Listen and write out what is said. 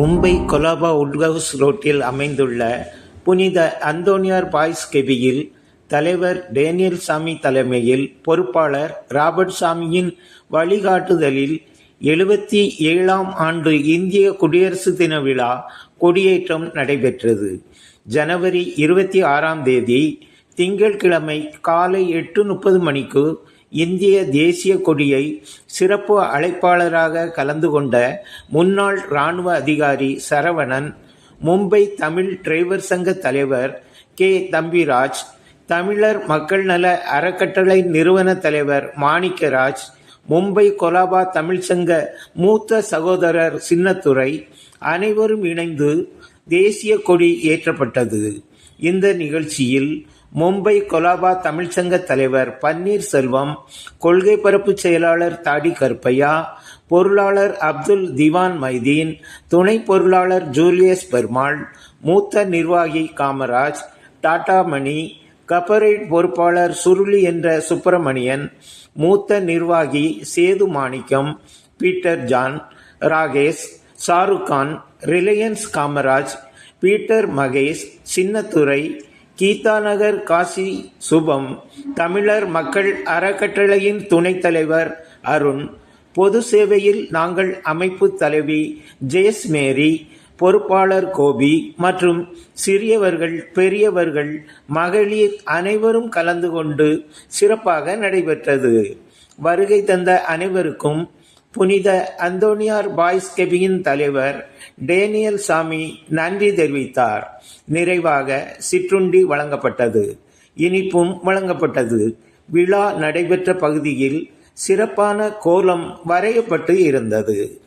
மும்பை கொலாபா உட்ஹவுஸ் ரோட்டில் அமைந்துள்ள புனித அந்தோனியார் பாய்ஸ் கெபியில் தலைவர் டேனியல் சாமி தலைமையில் பொறுப்பாளர் ராபர்ட் சாமியின் வழிகாட்டுதலில் எழுபத்தி ஏழாம் ஆண்டு இந்திய குடியரசு தின விழா கொடியேற்றம் நடைபெற்றது. ஜனவரி இருபத்தி ஆறாம் தேதி திங்கட்கிழமை காலை எட்டு முப்பது மணிக்கு இந்திய தேசிய கொடியை சிறப்பு அழைப்பாளராக கலந்து கொண்ட முன்னாள் இராணுவ அதிகாரி சரவணன் மும்பை தமிழ் டிரைவர் சங்க தலைவர் கே. தம்பிராஜ் தமிழர் மக்கள் நல அறக்கட்டளை நிறுவன தலைவர் மாணிக்கராஜ் மும்பை கொலாபா தமிழ் சங்க மூத்த சகோதரர் சின்னத்துறை அனைவரும் இணைந்து தேசிய கொடி ஏற்றப்பட்டது. இந்த நிகழ்ச்சியில் மும்பை கொலாபா தமிழ்ச்சங்க தலைவர் பன்னீர்செல்வம் கொள்கை பரப்பு செயலாளர் தாடி கருப்பையா பொருளாளர் அப்துல் திவான் மைதீன் துணை பொருளாளர் ஜூலியஸ் பெருமாள் மூத்த நிர்வாகி காமராஜ் டாடா மணி கப்பரேட் பொறுப்பாளர் சுருளி என்ற சுப்பிரமணியன் மூத்த நிர்வாகி Sethu Manickam Peter John Rakesh Shahrukh Khan Reliance Kamaraj Peter Mahesh Chinnathurai Geethanagar Kasi சுபம். தமிழர் மக்கள் அறக்கட்டளையின் துணைத் தலைவர் அருண். பொது சேவையில் நாங்கள் அமைப்பு தலைவி ஜெயஸ் மேரி பொறுப்பாளர் கோபி மற்றும் சிறியவர்கள் பெரியவர்கள் மகளிர் அனைவரும் கலந்து கொண்டு சிறப்பாக நடைபெற்றது. வருகை தந்த அனைவருக்கும் புனித அந்தோனியார் பாய்ஸ் கெபியின் தலைவர் டேனியல் சாமி நன்றி தெரிவித்தார். நிறைவாக சிற்றுண்டி வழங்கப்பட்டது. இனிப்பும் வழங்கப்பட்டது. விழா நடைபெற்ற பகுதியில் சிறப்பான கோலம் வரையப்பட்டு இருந்தது.